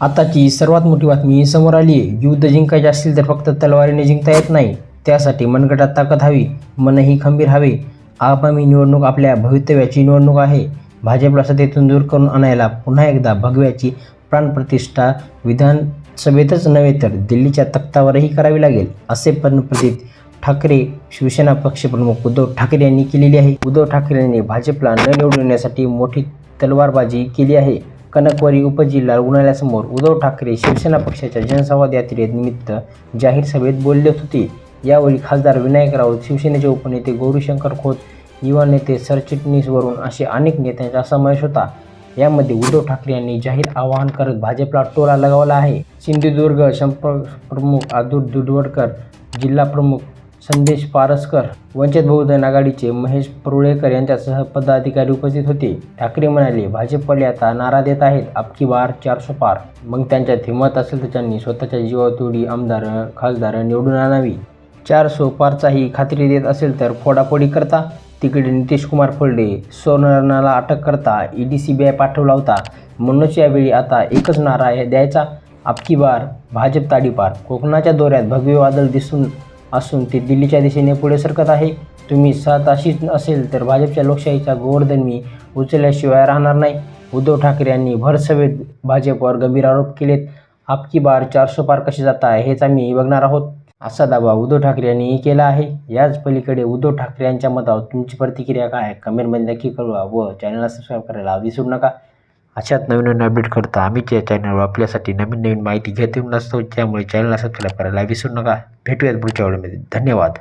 आताची सर्वात मोठी बातमी समोर आली आहे युद्ध जिंकायचे असतील तर फक्त तलवारीने जिंकता येत नाही. त्यासाठी मनगटात ताकद हवी मनही खंबीर हवे. आगामी निवडणूक आपल्या भवितव्याची निवडणूक आहे. भाजपला सत्तेतून दूर करून आणायला पुन्हा एकदा भगव्याची प्राणप्रतिष्ठा विधानसभेतच नव्हे तर दिल्लीच्या तख्तावरही करावी लागेल असे पण प्रतीत ठाकरे शिवसेना पक्षप्रमुख उद्धव ठाकरे यांनी केलेली आहे. उद्धव ठाकरे यांनी भाजपला न निवडण्यासाठी मोठी तलवारबाजी केली आहे. कनकवारी उपजिल्हा रुग्णालयासमोर उद्धव ठाकरे शिवसेना पक्षाच्या जनसंवाद यात्रेनिमित्त जाहीर सभेत बोलले होते. यावेळी खासदार विनायक राऊत शिवसेनेचे उपनेते गौरीशंकर खोत युवा नेते सरचिटणीसवरून असे अनेक नेत्यांचा समावेश होता. यामध्ये उद्धव ठाकरे यांनी जाहीर आवाहन करत भाजपला टोला लगावला आहे. सिंधुदुर्ग संपर्क प्रमुख आदूर दुधवडकर जिल्हा प्रमुख संदेश पारसकर वंचित बहुजन आघाडीचे महेश परुळेकर यांच्यासह पदाधिकारी उपस्थित होते. ठाकरे म्हणाले भाजपले आता नारा देत आहेत. आपकी बार चारशे पार. मग त्यांच्यात हिंमत असेल तर त्यांनी स्वतःच्या जीवातोडी आमदार खासदार निवडून आणावी. चार सो पारचाही खात्री देत असेल तर फोडाफोडी करता. तिकडे नितीश कुमार फळडे सोनरणाला अटक करता. E D C B I पाठवला होता म्हणूनच यावेळी आता एकच नारा द्यायचा. आपकी बार भाजप ताडीपार. कोकणाच्या दौऱ्यात भगवे वादळ दिसून असून ते दिल्लीच्या दिशेने पुढे सरकत आहे. तुम्ही सात अशीच असेल तर भाजपच्या लोकशाहीचा गोवर्धन मी उचलल्याशिवाय राहणार नाही. उद्धव ठाकरे यांनी भरसभेत भाजपवर गंभीर आरोप केलेत. आपकी बार चारशे पार कसे जात आहे हेच आम्ही बघणार आहोत. असा दावा उद्धव ठाकरे यांनी केला आहे. याच पलीकडे उद्धव ठाकरे यांच्या मतावर तुमची प्रतिक्रिया काय? आहे कमेंटमध्ये नक्की कळवा व चॅनलला सबस्क्राईब करायला विसरू नका. अशाच नवीन नवीन अपडेट करता. आम्ही या चॅनलवर आपल्यासाठी नवीन नवीन माहिती घेत येऊन असतो त्यामुळे चॅनलला सबस्क्राईब करायला विसरू नका. भेटूयात पुढच्या वेळेमध्ये धन्यवाद.